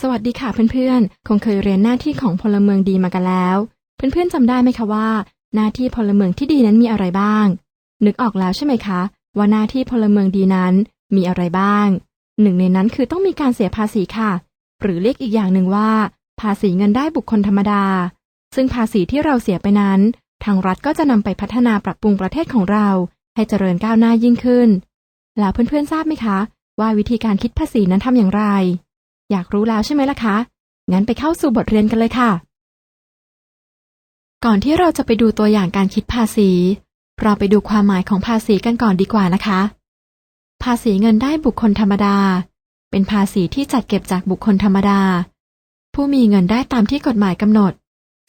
สวัสดีค่ะเพื่อนๆ คงเคยเรียนหน้าที่ของพลเมืองดีมากันแล้ว เพื่อนๆจำได้ไหมคะว่า หน้าที่พลเมืองที่ดีนั้นมีอะไรบ้าง นึกออกแล้วใช่ไหมคะ ว่าหน้าที่พลเมืองดีนั้นมีอะไรบ้าง หนึ่งในนั้นคือต้องมีการเสียภาษีค่ะ หรือเรียกอีกอย่างหนึ่งว่า ภาษีเงินได้บุคคลธรรมดา ซึ่งภาษีที่เราเสียไปนั้น ทางรัฐก็จะนำไปพัฒนาปรับปรุงประเทศของเรา ให้เจริญก้าวหน้ายิ่งขึ้น แล้วเพื่อนๆทราบไหมคะ ว่าวิธีการคิดภาษีนั้นทำอย่างไร อยากรู้แล้วใช่ไหมล่ะคะ งั้นไปเข้าสู่บทเรียนกันเลยค่ะ ก่อนที่เราจะไปดูตัวอย่างการคิดภาษี เราไปดูความหมายของภาษีกันก่อนดีกว่านะคะ ภาษีเงินได้บุคคลธรรมดา เป็นภาษีที่จัดเก็บจากบุคคลธรรมดา ผู้มีเงินได้ตามที่กฎหมายกำหนด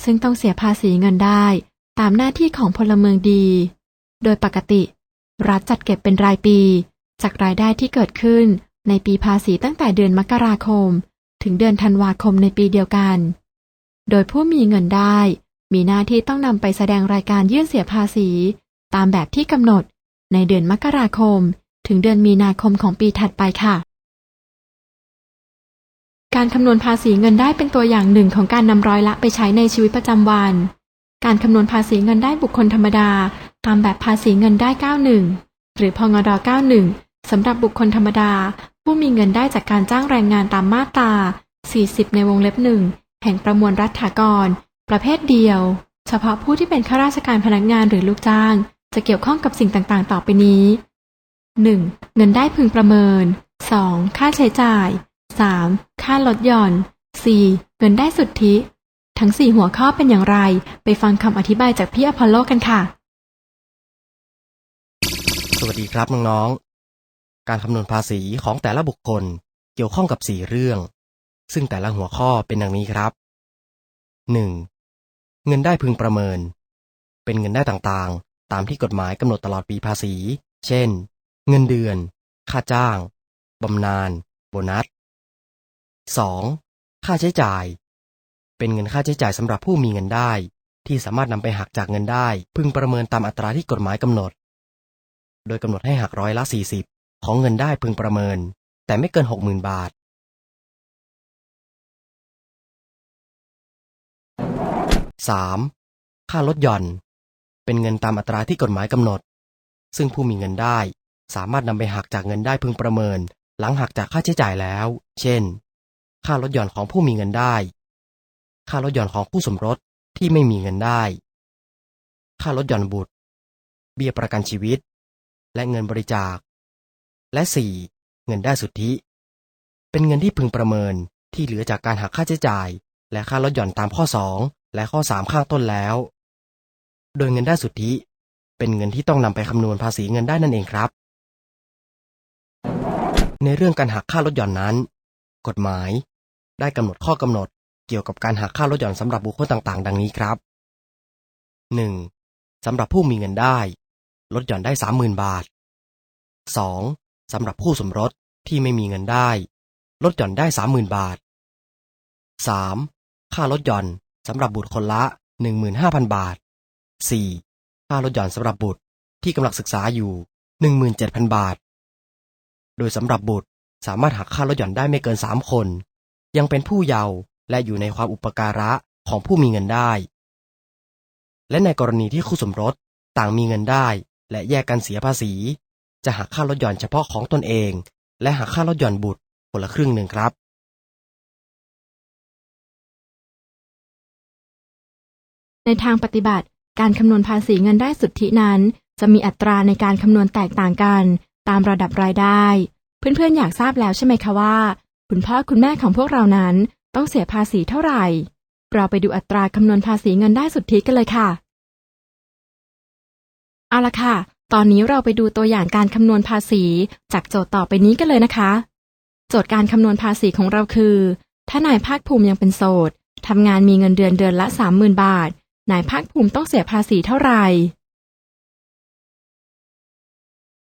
ซึ่งต้องเสียภาษีเงินได้ตามหน้าที่ของพลเมืองดี โดยปกติ รัฐจัดเก็บเป็นรายปี จากรายได้ที่เกิดขึ้น ในปีภาษีตั้งแต่เดือนมกราคม ถึงเดือนธันวาคมในปีเดียวกัน โดยผู้มีเงินได้ มีหน้าที่ต้องนำไปแสดงรายการยื่นเสียภาษี ตามแบบที่กำหนด ในเดือนมกราคม ถึงเดือนมีนาคมของปีถัดไปค่ะ การคำนวณภาษีเงินได้เป็นตัวอย่างหนึ่งของการนำร้อยละไปใช้ในชีวิตประจำวัน การคำนวณภาษีเงินได้บุคคลธรรมดา ตามแบบภาษีเงินได้ 91 หรือพงด91สำหรับบุคคลธรรมดา ผู้มีเงินได้จากการจ้างแรงงานตามมาตรา 40 ในวงเล็บหนึ่งแห่งประมวลรัฐากร ประเภทเดียว เฉพาะผู้ที่เป็นข้าราชการพนักงานหรือลูกจ้าง จะเกี่ยวข้องกับสิ่งต่างๆ ต่อไปนี้ 1. เงินได้พึงประเมิน 2. ค่าใช้จ่าย 3. ค่าลดหย่อน 4. เงินได้สุทธิ ทั้ง 4 หัวข้อเป็นอย่างไร ไปฟังคำอธิบายจากพี่อพอลโลกันค่ะ สวัสดีครับน้อง การคำนวณภาษีของแต่ละบุคคลเกี่ยวข้องกับ 4 เรื่อง ซึ่งแต่ละหัวข้อเป็นดังนี้ครับ 1. เงินได้พึงประเมิน เป็นเงินได้ต่างๆ ตามที่กฎหมายกำหนดตลอดปีภาษี เช่น เงินเดือน ค่าจ้าง บำนาญ โบนัส 2. ค่าใช้จ่าย เป็นเงินค่าใช้จ่ายสำหรับผู้มีเงินได้ ที่สามารถนำไปหักจากเงินได้ พึงประเมินตามอัตราที่กฎหมายกำหนด โดยกำหนดให้หักร้อยละ 40 ของเงินได้พึงประเมิน แต่ไม่เกิน60,000บาท 3. ค่าลดหย่อน เป็นเงินตามอัตราที่กฎหมายกำหนด ซึ่งผู้มีเงินได้สามารถนำไปหักจากเงินได้พึงประเมิน หลังหักจากค่าใช้จ่ายแล้ว เช่น ค่าลดหย่อนของผู้มีเงินได้ ค่าลดหย่อนของผู้สมรสที่ไม่มีเงินได้ ค่าลดหย่อนบุตร เบี้ยประกันชีวิต และเงินบริจาค และ 4. เงินได้สุทธิ เป็นเงินที่พึงประเมินที่เหลือจากการหักค่าใช้จ่าย และค่าลดหย่อนตามข้อ 2 และข้อ 3 ข้างต้นแล้ว โดยเงินได้สุทธิ เป็นเงินที่ต้องนำไปคำนวณภาษีเงินได้นั่นเองครับ ในเรื่องการหักค่าลดหย่อนนั้น กฎหมาย ได้กำหนดข้อกำหนดเกี่ยวกับการหักค่าลดหย่อนสำหรับบุคคลต่างๆ ดังนี้ครับ 1. สำหรับผู้มีเงินได้ ลดหย่อนได้ 30,000 บาท 2. สำหรับผู้สมรสที่ไม่มีเงินได้ ลดหย่อนได้ 30,000 บาท 3. ค่าลดหย่อนสำหรับบุตรคนละ 15,000 บาท 4. ค่าลดหย่อนสำหรับบุตรที่กำลังศึกษาอยู่ 17,000 บาท โดยสำหรับบุตรสามารถหักค่าลดหย่อนได้ไม่เกิน 3 คน ยังเป็นผู้เยาว์และอยู่ในความอุปการะของผู้มีเงินได้ และในกรณีที่คู่สมรสต่างมีเงินได้ และแยกกันเสียภาษี จะหักค่าลดหย่อนเฉพาะของตนเอง และหักค่าลดหย่อนบุตรคนละครึ่งหนึ่งครับ ในทางปฏิบัติการคำนวณภาษีเงินได้สุทธินั้น จะมีอัตราในการคำนวณแตกต่างกัน ตามระดับรายได้ เพื่อนๆอยากทราบแล้วใช่ไหมคะว่า คุณพ่อคุณแม่ของพวกเรานั้นต้องเสียภาษีเท่าไหร่ เราไปดูอัตราคำนวณภาษีเงินได้สุทธิกันเลยค่ะ เอาละค่ะ ตอนนี้เราไปดูตัวอย่างการคำนวณภาษี จากโจทย์ต่อไปนี้กันเลยนะคะ โจทย์การคำนวณภาษีของเราคือ ถ้านายภาคภูมิยังเป็นโสดทำงานมีเงินเดือนเดือนละ 30,000 บาท นายภาคภูมิต้องเสียภาษีเท่าไหร่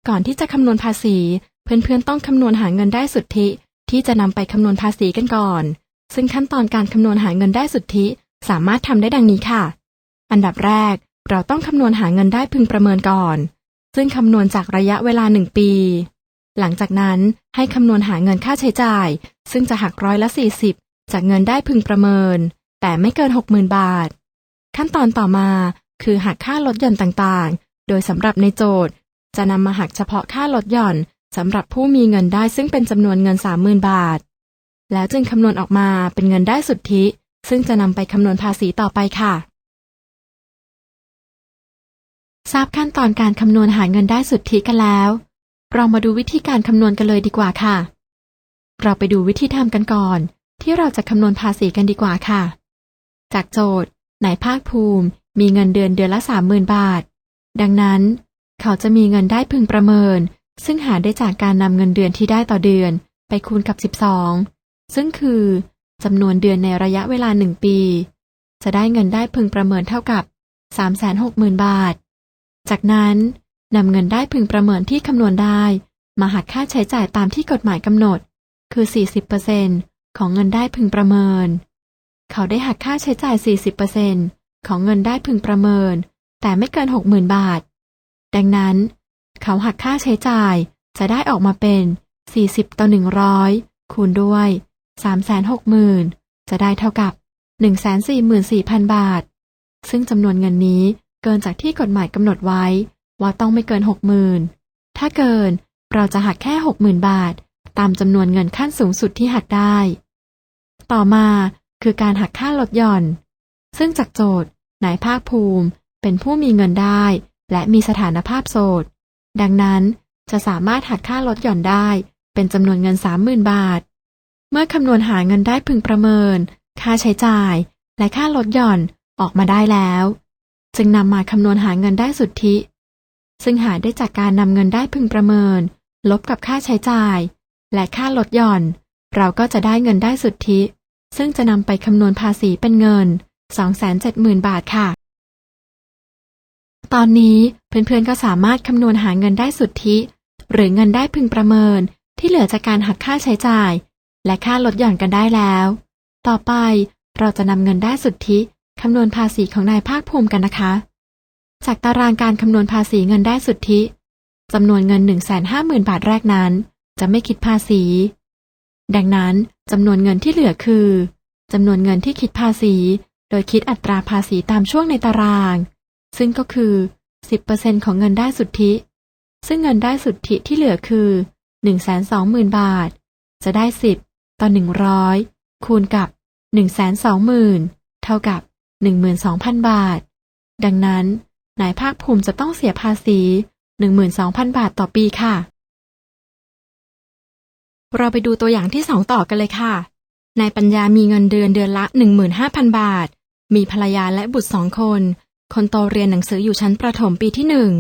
ก่อนที่จะคำนวณภาษี เพื่อนๆต้องคำนวณหาเงินได้สุทธิ ที่จะนำไปคำนวณภาษีกันก่อน ซึ่งขั้นตอนการคำนวณหาเงินได้สุทธิ สามารถทำได้ดังนี้ค่ะ อันดับแรก เราต้องคำนวณหาเงินได้พึงประเมินก่อน ซึ่งคำนวณจากระยะเวลาหนึ่งปี หลังจากนั้นให้คำนวณหาเงินค่าใช้จ่าย ซึ่งจะหักร้อยละจากเงินได้พึงประเมิน แต่ไม่เกิน 60,000 บาท ขั้นตอนต่อมาคือหักค่าลดหย่อนต่างๆ โดยสำหรับในโจทย์ จะนำมาหักเฉพาะค่าลดหย่อนสำหรับผู้มีเงินได้ซึ่งเป็นจำนวนเงิน 30,000 บาท แล้วจึงคำนวณออกมาเป็นเงินได้สุทธิ ซึ่งจะนำไปคำนวณภาษีต่อไปค่ะ ทราบขั้นตอนการคำนวณหาเงินได้สุทธิกันแล้ว เรามาดูวิธีการคำนวณกันเลยดีกว่าค่ะ เราไปดูวิธีทำกันก่อน ที่เราจะคำนวณภาษีกันดีกว่าค่ะ จากโจทย์นายภาคภูมิ มีเงินเดือนเดือนละสามหมื่นบาท ดังนั้น เขาจะมีเงินได้พึงประเมิน ซึ่งหาได้จากการนำเงินเดือนที่ได้ต่อเดือน ไปคูณกับ 12 ซึ่งคือจำนวนเดือนในระยะเวลาหนึ่งปี จะได้เงินได้พึงประเมินเท่ากับ 360,000 บาท จากนั้นนำเงินได้พึงประเมินที่คำนวณได้ มาหักค่าใช้จ่ายตามที่กฎหมายกำหนด คือ 40%ของเงินได้พึงประเมิน เขาได้หักค่าใช้จ่าย 40%ของเงินได้พึงประเมิน แต่ไม่เกิน 60,000 บาท ดังนั้น เขาหักค่าใช้จ่ายจะได้ออกมาเป็น 40 ต่อ 100 คูณด้วย 360,000 จะได้เท่ากับ 144,000 บาท ซึ่งจำนวนเงินนี้ เกินจากที่กฎหมายกำหนดไว้ ว่าต้องไม่เกิน60,000ถ้าเกินเราจะหักแค่60,000บาท ตามจำนวนเงินขั้นสูงสุดที่หักได้ ต่อมาคือการหักค่าลดหย่อน ซึ่งจากโจทย์นายภาคภูมิเป็นผู้มีเงินได้ และมีสถานภาพโสด ดังนั้นจะสามารถหักค่าลดหย่อนได้ เป็นจำนวนเงิน 30,000 บาท เมื่อคำนวณหาเงินได้พึงประเมิน ค่าใช้จ่าย และค่าลดหย่อนออกมาได้แล้ว จึงนำมาคำนวณหาเงินได้สุทธิ ซึ่งหาได้จากการนำเงินได้พึงประเมิน ลบกับค่าใช้จ่าย และค่าลดหย่อน เราก็จะได้เงินได้สุทธิ ซึ่งจะนำไปคำนวณภาษีเป็นเงิน 270,000 บาทค่ะ ตอนนี้เพื่อนๆก็สามารถคำนวณหาเงินได้สุทธิ หรือเงินได้พึงประเมินที่เหลือจากการหักค่าใช้จ่าย และค่าลดหย่อนกันได้แล้ว ต่อไปเราจะนำเงินได้สุทธิ คำนวณภาษีของนายภาคภูมิกันนะคะ จากตารางการคำนวณภาษีเงินได้สุทธิจำนวนเงิน 150,000 บาทแรกนั้น จะไม่คิดภาษี ดังนั้นจำนวนเงินที่เหลือคือจำนวนเงินที่คิดภาษี โดยคิดอัตราภาษีตามช่วงในตาราง ซึ่งก็คือ 10%ของเงินได้สุทธิ ซึ่งเงินได้สุทธิที่เหลือคือ 120,000 บาท จะได้ 10 ต่อ 100 คูณกับ 120,000 เท่ากับ 12,000 บาท ดังนั้น นายภาคภูมิจะต้องเสียภาษี 12,000 บาทต่อปีค่ะ เราไปดูตัวอย่างที่สองต่อกันเลยค่ะ นายปัญญามีเงินเดือนเดือนละ 15,000 บาท มีภรรยาและบุตรสองคน คนโตเรียนหนังสืออยู่ชั้นประถมปีที่หนึ่ง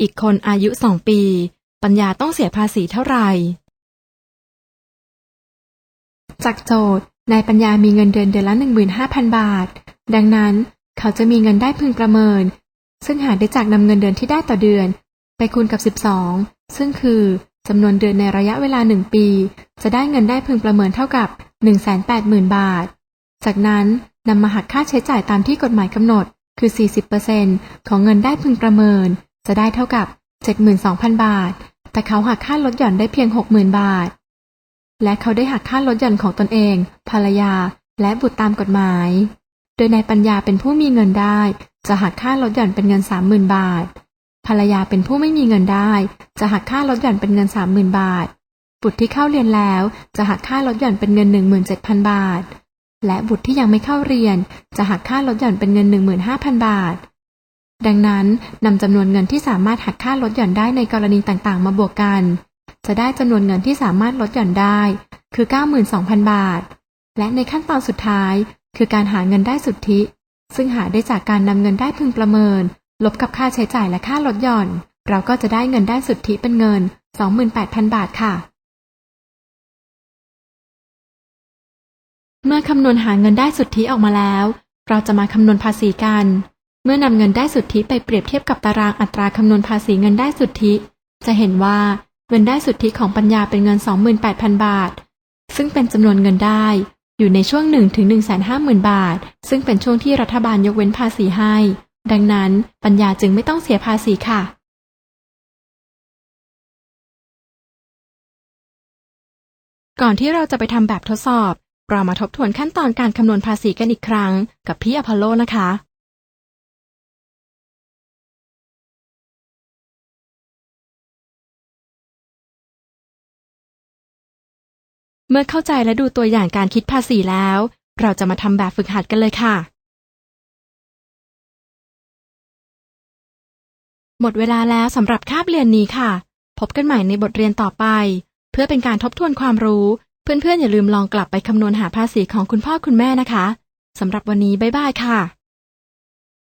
อีกคนอายุสองปี ปัญญาต้องเสียภาษีเท่าไหร่ จากโจทย์นายปัญญามีเงินเดือนเดือนละ 15,000 บาท ดังนั้นเขาจะมีเงินได้พึงประเมิน ซึ่งหาได้จากนำเงินเดือนที่ได้ต่อเดือน ไปคูณกับ 12 ซึ่งคือจำนวนเดือนในระยะเวลาหนึ่งปี จะได้เงินได้พึงประเมินเท่ากับ 180,000 บาท จากนั้นนำมาหักค่าใช้จ่ายตามที่กฎหมายกำหนด คือ 40%ของเงินได้พึงประเมิน จะได้เท่ากับ 72,000 บาท แต่เขาหักค่าลดหย่อนได้เพียง 60,000 บาท และเขาได้หักค่าลดหย่อนของตนเอง ภรรยา และบุตรตามกฎหมาย โดยนายปัญญาเป็นผู้มีเงินได้ จะหักค่าลดหย่อนเป็นเงิน30,000บาท ภรรยาเป็นผู้ไม่มีเงินได้ จะหักค่าลดหย่อนเป็นเงิน30,000บาท บุตรที่เข้าเรียนแล้วจะหักค่าลดหย่อนเป็นเงิน17,000บาท และบุตรที่ยังไม่เข้าเรียน จะหักค่าลดหย่อนเป็นเงิน15,000บาท ดังนั้นนำจำนวนเงินที่สามารถหักค่าลดหย่อนได้ในกรณีต่างๆ มาบวกกัน จะได้จำนวนเงินที่สามารถลดหย่อนได้ คือ 92,000 บาทและในขั้นตอนสุดท้าย คือการหาเงินได้สุทธิ ซึ่งหาได้จากการนำเงินได้พึงประเมิน ลบกับค่าใช้จ่ายและค่าลดหย่อน เราก็จะได้เงินได้สุทธิเป็นเงิน 28,000 บาทค่ะ เมื่อคำนวณหาเงินได้สุทธิออกมาแล้ว เราจะมาคำนวณภาษีกัน เมื่อนำเงินได้สุทธิไปเปรียบเทียบกับตารางอัตราคำนวณภาษีเงินได้สุทธิ จะเห็นว่าเงินได้สุทธิของปัญญาเป็นเงิน 28,000 บาท ซึ่งเป็นจำนวนเงินได้ อยู่ในช่วง 1 ถึง 150,000 บาท ซึ่งเป็นช่วงที่รัฐบาลยกเว้นภาษีให้ ดังนั้นปัญญาจึงไม่ต้องเสียภาษีค่ะ ก่อนที่เราจะไปทำแบบทดสอบ เรามาทบทวนขั้นตอนการคำนวณภาษีกันอีกครั้ง กับพี่อพอลโลนะคะ เมื่อเข้าใจและดูตัวอย่างการคิดภาษีแล้ว เราจะมาทำแบบฝึกหัดกันเลยค่ะ หมดเวลาแล้วสำหรับคาบเรียนนี้ค่ะ พบกันใหม่ในบทเรียนต่อไป เพื่อเป็นการทบทวนความรู้ เพื่อนๆ อย่าลืมลองกลับไปคำนวณหาภาษีของคุณพ่อคุณแม่นะคะสำหรับวันนี้บ๊ายบายค่ะ